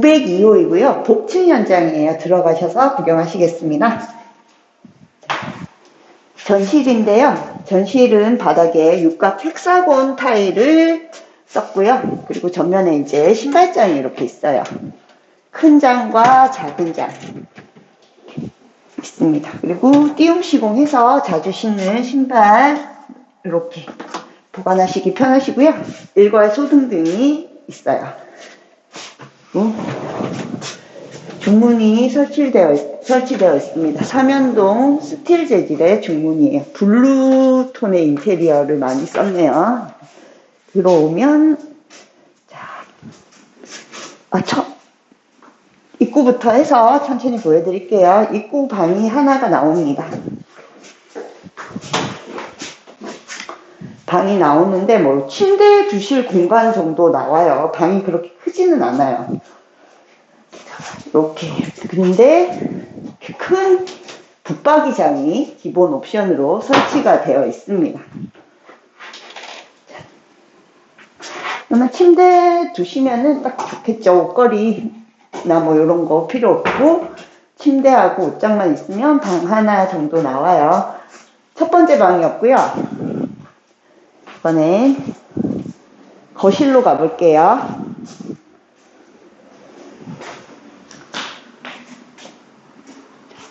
902호이고요. 복층 현장이에요. 들어가셔서 구경하시겠습니다. 전실인데요. 전실은 바닥에 육각 헥사곤 타일을 썼고요. 그리고 전면에 이제 신발장이 이렇게 있어요. 큰 장과 작은 장 있습니다. 그리고 띄움 시공해서 자주 신는 신발 이렇게 보관하시기 편하시고요. 일괄 소등 등이 있어요. 중문이 설치되어, 설치되어 있습니다. 삼연동 스틸 재질의 중문이에요. 블루 톤의 인테리어를 많이 썼네요. 들어오면, 자, 아, 첫, 입구부터 해서 천천히 보여드릴게요. 입구 방이 하나가 나옵니다. 방이 나오는데 뭐 침대 두실 공간 정도 나와요. 방이 그렇게 크지는 않아요. 이렇게 근데 큰 붙박이장이 기본 옵션으로 설치가 되어 있습니다. 그러면 침대 두시면은 딱 좋겠죠. 옷걸이나 뭐 이런 거 필요 없고 침대하고 옷장만 있으면 방 하나 정도 나와요. 첫 번째 방이었고요. 이번엔 거실로 가볼게요.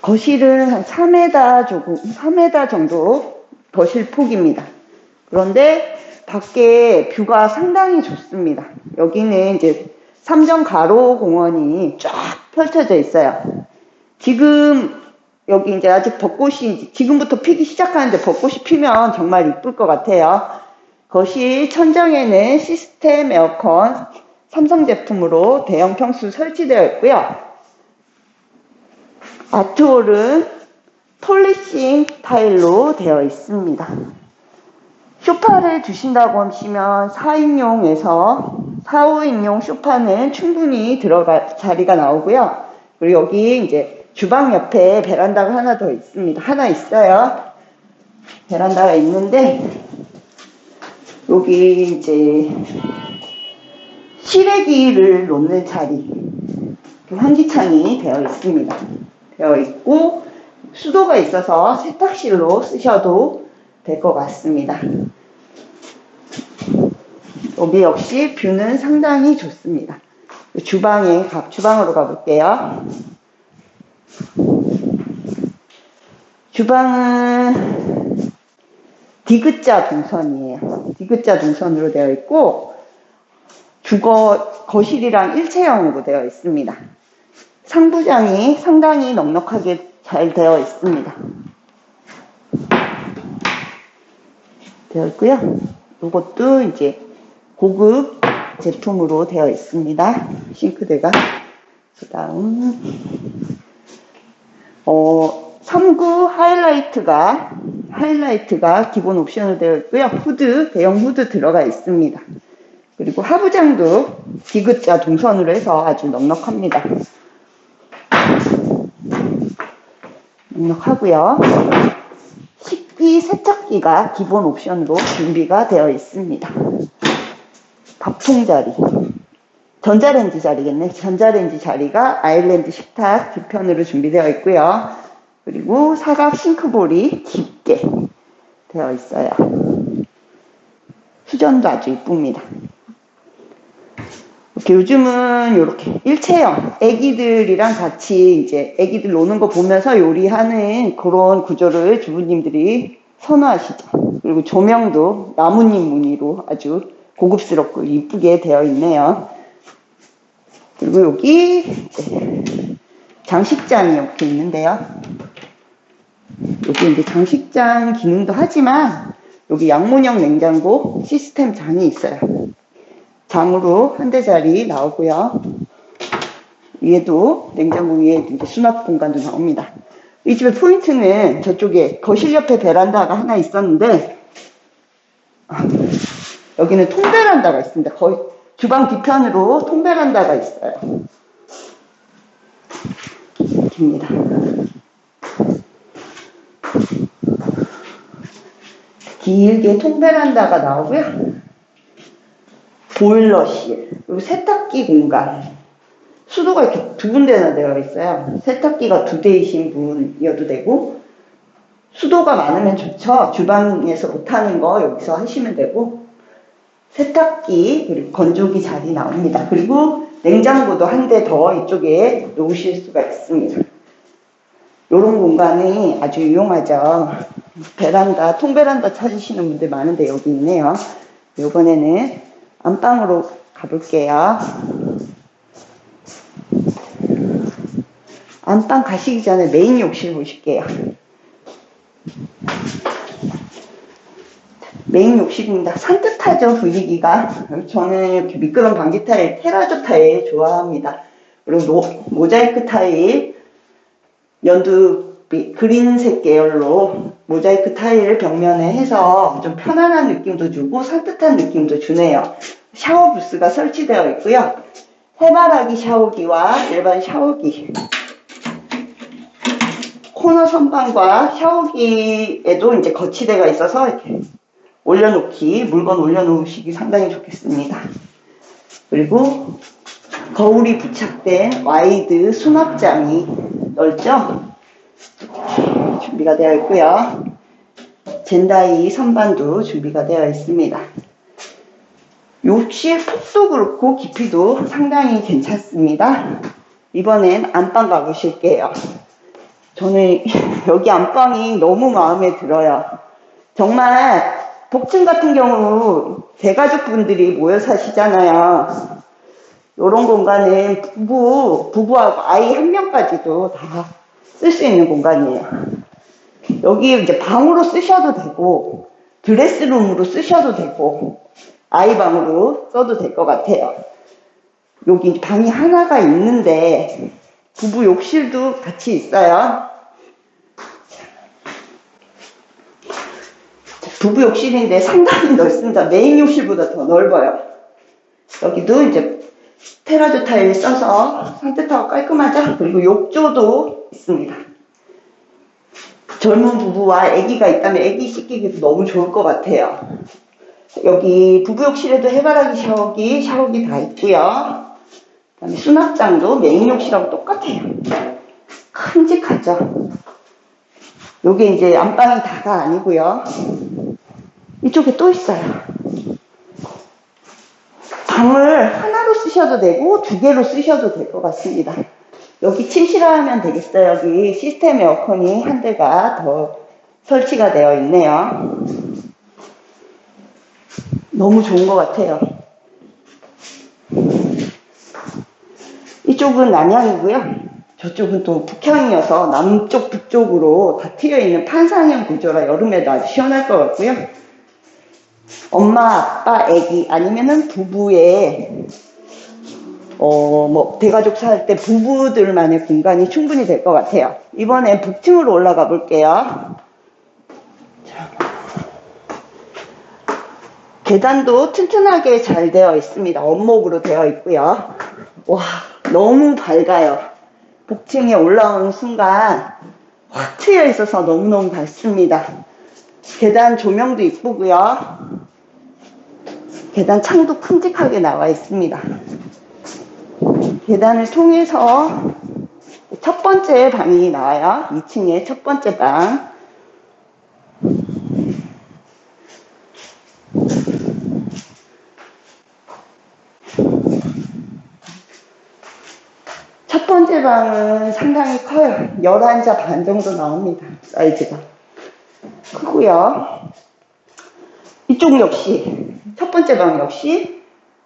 거실은 한 4m 조금, 4m 정도 거실 폭입니다. 그런데 밖에 뷰가 상당히 좋습니다. 여기는 이제 삼정 가로 공원이 쫙 펼쳐져 있어요. 지금 여기 이제 아직 벚꽃이 지금부터 피기 시작하는데 벚꽃이 피면 정말 이쁠 것 같아요. 거실 천장에는 시스템 에어컨 삼성 제품으로 대형 평수 설치되어 있고요. 아트홀은 폴리싱 타일로 되어 있습니다. 쇼파를 두신다고 하시면 4인용에서 4, 5인용 쇼파는 충분히 들어가 자리가 나오고요. 그리고 여기 이제 주방 옆에 베란다가 하나 더 있습니다. 하나 있어요. 베란다가 있는데 여기 이제 실외기를 놓는 자리 환기창이 되어 있습니다. 되어 있고 수도가 있어서 세탁실로 쓰셔도 될 것 같습니다. 여기 역시 뷰는 상당히 좋습니다. 주방에 주방으로 가볼게요. 주방은 디귿자 동선이에요. 디귿자 동선으로 되어 있고 주거 거실이랑 일체형으로 되어 있습니다. 상부장이 상당히 넉넉하게 잘 되어 있습니다. 되어 있고요. 이것도 이제 고급 제품으로 되어 있습니다. 싱크대가. 그 다음, 어, 3구 하이라이트가, 하이라이트가 기본 옵션으로 되어 있고요. 후드, 대형 후드 들어가 있습니다. 그리고 하부장도 디귿자 동선으로 해서 아주 넉넉합니다. 넉넉하고요. 식기 세척기가 기본 옵션으로 준비가 되어 있습니다. 밥통 자리. 전자레인지 자리겠네. 전자레인지 자리가 아일랜드 식탁 뒤편으로 준비되어 있고요. 그리고 사각 싱크볼이 깊게 되어 있어요. 수전도 아주 이쁩니다. 이렇게 요즘은 이렇게 일체형 애기들이랑 같이 이제 애기들 노는 거 보면서 요리하는 그런 구조를 주부님들이 선호하시죠. 그리고 조명도 나뭇잎 무늬로 아주 고급스럽고 이쁘게 되어 있네요. 그리고 여기 장식장이 이렇게 있는데요. 여기 이제 장식장 기능도 하지만 여기 양문형 냉장고 시스템 장이 있어요. 장으로 한 대짜리 나오고요. 위에도 냉장고 위에 이제 수납 공간도 나옵니다. 이 집의 포인트는 저쪽에 거실 옆에 베란다가 하나 있었는데 여기는 통베란다가 있습니다. 거의 주방 뒤편으로 통베란다가 있어요. 입니다. 길게 통베란다가 나오고요. 보일러실, 그리고 세탁기 공간, 수도가 이렇게 두 군데나 되어 있어요. 세탁기가 두 대이신 분이어도 되고, 수도가 많으면 좋죠. 주방에서 못하는 거 여기서 하시면 되고, 세탁기, 그리고 건조기 자리 나옵니다. 그리고 냉장고도 한 대 더 이쪽에 놓으실 수가 있습니다. 이런 공간이 아주 유용하죠. 베란다, 통베란다 찾으시는 분들 많은데 여기 있네요. 이번에는 안방으로 가볼게요. 안방 가시기 전에 메인 욕실 보실게요. 메인 욕실입니다. 산뜻하죠, 분위기가. 저는 이렇게 미끄럼 방지 타일, 테라조 타일 좋아합니다. 그리고 노- 모자이크 타일, 연두빛, 그린색 계열로 모자이크 타일을 벽면에 해서 좀 편안한 느낌도 주고 산뜻한 느낌도 주네요. 샤워 부스가 설치되어 있고요. 해바라기 샤워기와 일반 샤워기. 코너 선반과 샤워기에도 이제 거치대가 있어서 이렇게 올려놓기, 물건 올려놓으시기 상당히 좋겠습니다. 그리고 거울이 부착된 와이드 수납장이 넓죠? 준비가 되어 있고요. 젠다이 선반도 준비가 되어 있습니다. 욕실 폭도 그렇고 깊이도 상당히 괜찮습니다. 이번엔 안방 가보실게요. 저는 여기 안방이 너무 마음에 들어요. 정말 복층 같은 경우 대가족분들이 모여 사시잖아요. 이런 공간은 부부, 부부하고 아이 한 명까지도 다 쓸 수 있는 공간이에요. 여기 이제 방으로 쓰셔도 되고, 드레스룸으로 쓰셔도 되고, 아이 방으로 써도 될 것 같아요. 여기 방이 하나가 있는데, 부부 욕실도 같이 있어요. 부부 욕실인데 상당히 넓습니다. 메인 욕실보다 더 넓어요. 여기도 이제 테라조 타일 써서 산뜻하고 깔끔하죠? 그리고 욕조도 있습니다. 젊은 부부와 아기가 있다면 아기 씻기기도 너무 좋을 것 같아요. 여기 부부 욕실에도 해바라기 샤워기, 샤워기 다 있고요. 그다음에 수납장도 메인 욕실하고 똑같아요. 큼직하죠? 요게 이제 안방이 다가 아니고요. 이쪽에 또 있어요. 방을 하나로 쓰셔도 되고 두 개로 쓰셔도 될 것 같습니다. 여기 침실하면 되겠어요. 여기 시스템 에어컨이 한 대가 더 설치가 되어 있네요. 너무 좋은 것 같아요. 이쪽은 남향이고요. 저쪽은 또 북향이어서 남쪽 북쪽으로 다 트여 있는 판상형 구조라 여름에도 아주 시원할 것 같고요. 엄마, 아빠, 아기 아니면은 부부의 어, 뭐 대가족 살 때 부부들만의 공간이 충분히 될 것 같아요. 이번에 북층으로 올라가 볼게요. 자. 계단도 튼튼하게 잘 되어 있습니다. 원목으로 되어 있고요. 와, 너무 밝아요. 복층에 올라오는 순간 확 트여 있어서 너무너무 밝습니다. 계단 조명도 이쁘고요. 계단 창도 큼직하게 나와 있습니다. 계단을 통해서 첫 번째 방이 나와요. 2층의 첫 번째 방. 첫 번째 방은 상당히 커요. 11자 반 정도 나옵니다. 사이즈가. 크고요. 이쪽 역시 첫 번째 방 역시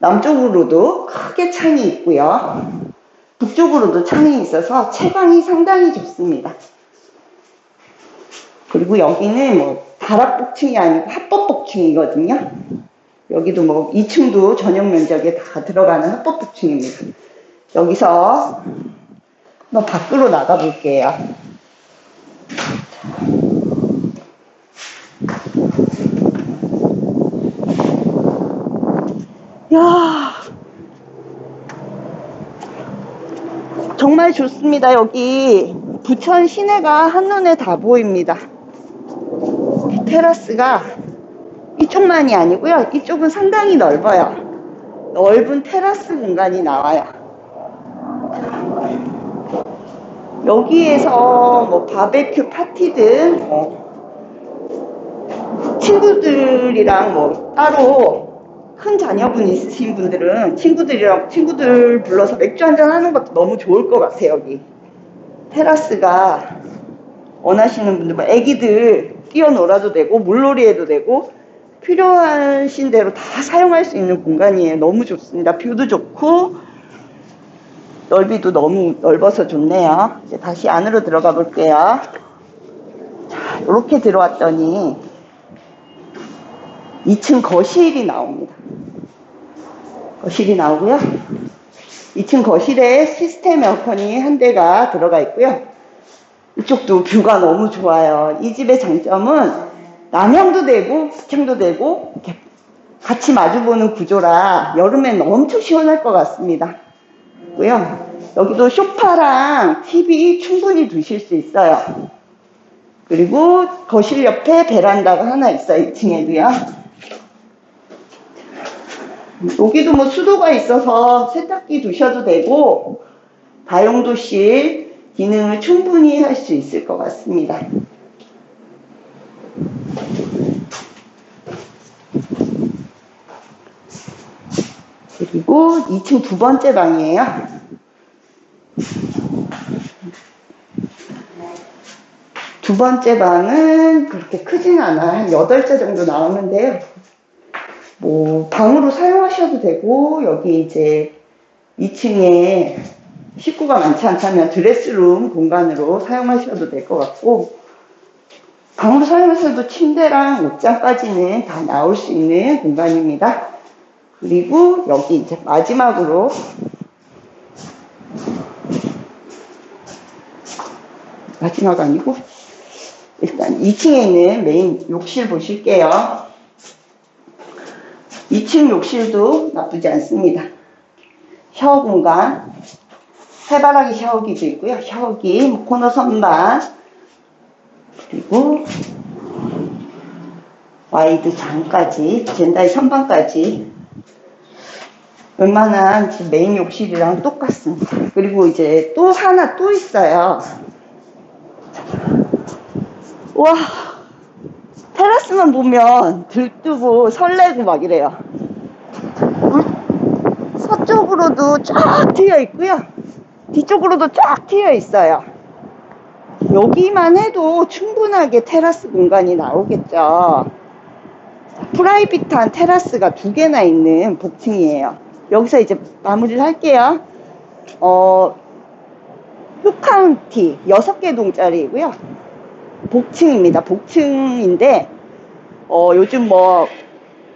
남쪽으로도 크게 창이 있고요. 북쪽으로도 창이 있어서 채광이 상당히 좋습니다. 그리고 여기는 뭐 다락복층이 아니고 합법복층이거든요. 여기도 뭐 2층도 전용 면적에 다 들어가는 합법복층입니다. 여기서 한번 밖으로 나가 볼게요. 야 정말 좋습니다. 여기 부천 시내가 한눈에 다 보입니다. 테라스가 이쪽만이 아니고요. 이쪽은 상당히 넓어요. 넓은 테라스 공간이 나와요. 여기에서 뭐 바베큐 파티든 뭐 친구들이랑 뭐 따로 큰 자녀분 있으신 분들은 친구들이랑 친구들 불러서 맥주 한잔 하는 것도 너무 좋을 것 같아요 여기. 테라스가 원하시는 분들 뭐 애기들 뛰어놀아도 되고 물놀이 해도 되고 필요하신 대로 다 사용할 수 있는 공간이에요. 너무 좋습니다. 뷰도 좋고 넓이도 너무 넓어서 좋네요. 이제 다시 안으로 들어가 볼게요. 자 이렇게 들어왔더니 2층 거실이 나옵니다. 거실이 나오고요. 2층 거실에 시스템 에어컨이 한 대가 들어가 있고요. 이쪽도 뷰가 너무 좋아요. 이 집의 장점은 남향도 되고 북향도 되고 같이 마주보는 구조라 여름엔 엄청 시원할 것 같습니다. 고요. 여기도 소파랑 TV 충분히 두실 수 있어요. 그리고 거실 옆에 베란다가 하나 있어요. 2층에도요. 여기도 뭐 수도가 있어서 세탁기 두셔도 되고 다용도실 기능을 충분히 할 수 있을 것 같습니다. 그리고 2층 두 번째 방이에요. 두 번째 방은 그렇게 크진 않아요. 한 8째 정도 나오는데요. 뭐 방으로 사용하셔도 되고 여기 이제 2층에 식구가 많지 않다면 드레스룸 공간으로 사용하셔도 될 것 같고 방으로 사용하셔도 침대랑 옷장까지는 다 나올 수 있는 공간입니다. 그리고 여기 이제 마지막으로 마지막 아니고 일단 2층에 있는 메인 욕실 보실게요. 2층 욕실도 나쁘지 않습니다. 샤워 공간, 해바라기 샤워기도 있고요. 샤워기, 뭐 코너 선반, 그리고 와이드 장까지, 젠다이 선반까지 웬만한 메인 욕실이랑 똑같습니다. 그리고 이제 또 하나 또 있어요. 와, 테라스만 보면 들뜨고 설레고 막 이래요. 물- 서쪽으로도 쫙 트여 있고요. 뒤쪽으로도 쫙 트여 있어요. 여기만 해도 충분하게 테라스 공간이 나오겠죠. 프라이빗한 테라스가 두 개나 있는 복층이에요. 여기서 이제 마무리를 할게요. 어, 흑카운티 6개 동짜리이고요. 복층입니다. 복층인데 어, 요즘 뭐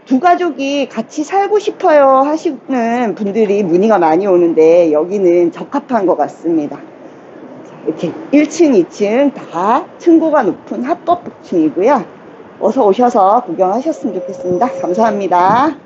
두 가족이 같이 살고 싶어요 하시는 분들이 문의가 많이 오는데 여기는 적합한 것 같습니다. 이렇게 1층, 2층 다 층고가 높은 합법 복층이고요. 어서 오셔서 구경하셨으면 좋겠습니다. 감사합니다.